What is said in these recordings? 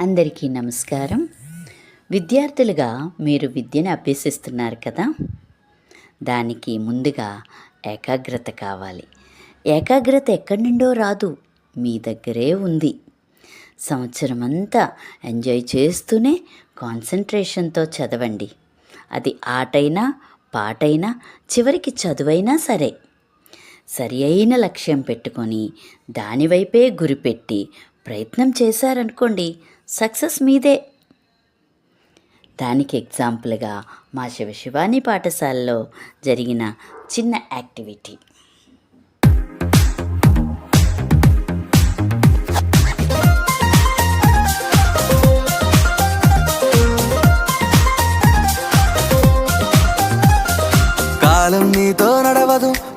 అందరికీ నమస్కారం. విద్యార్థులుగా మీరు విద్యను అభ్యసిస్తున్నారు కదా? దానికి ముందుగా ఏకాగ్రత కావాలి. ఏకాగ్రత ఎక్కడి నుండో రాదు మీ దగ్గరే ఉంది. సంవత్సరం అంతా ఎంజాయ్ చేస్తూనే కాన్సన్ట్రేషన్తో చదవండి. అది ఆటైనా పాటైనా చివరికి చదువైనా సరే. సరి అయిన లక్ష్యం పెట్టుకొని దానివైపే గురిపెట్టి ప్రయత్నం చేశారనుకోండి సక్సెస్ మీదే. దానికి ఎగ్జాంపుల్గా మా శివశివాని పాఠశాలలో జరిగిన చిన్న యాక్టివిటీ. కాలం నీతో నడవదు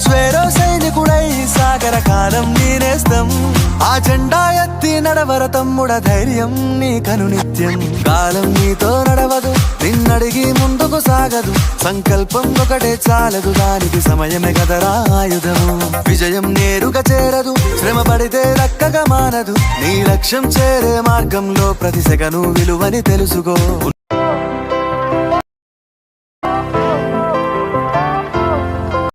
స్వేరో సైనికుడై సాగర కాలం నేనేస్తం. ఆ జెండా ఎత్తి నడవర తమ్ముడ ధైర్యం నీ కను నిత్యం. కాలం నీతో నడవదు నిన్నడిగి ముందుకు సాగదు. సంకల్పం ఒకటే చాలదు దానికి సమయమే కదరా ఆయుధము. విజయం నేరుగా చేరదు శ్రమ పడితే రక్కగా మానదు. నీ లక్ష్యం చేరే మార్గంలో ప్రతి సెగను విలువని తెలుసుకో.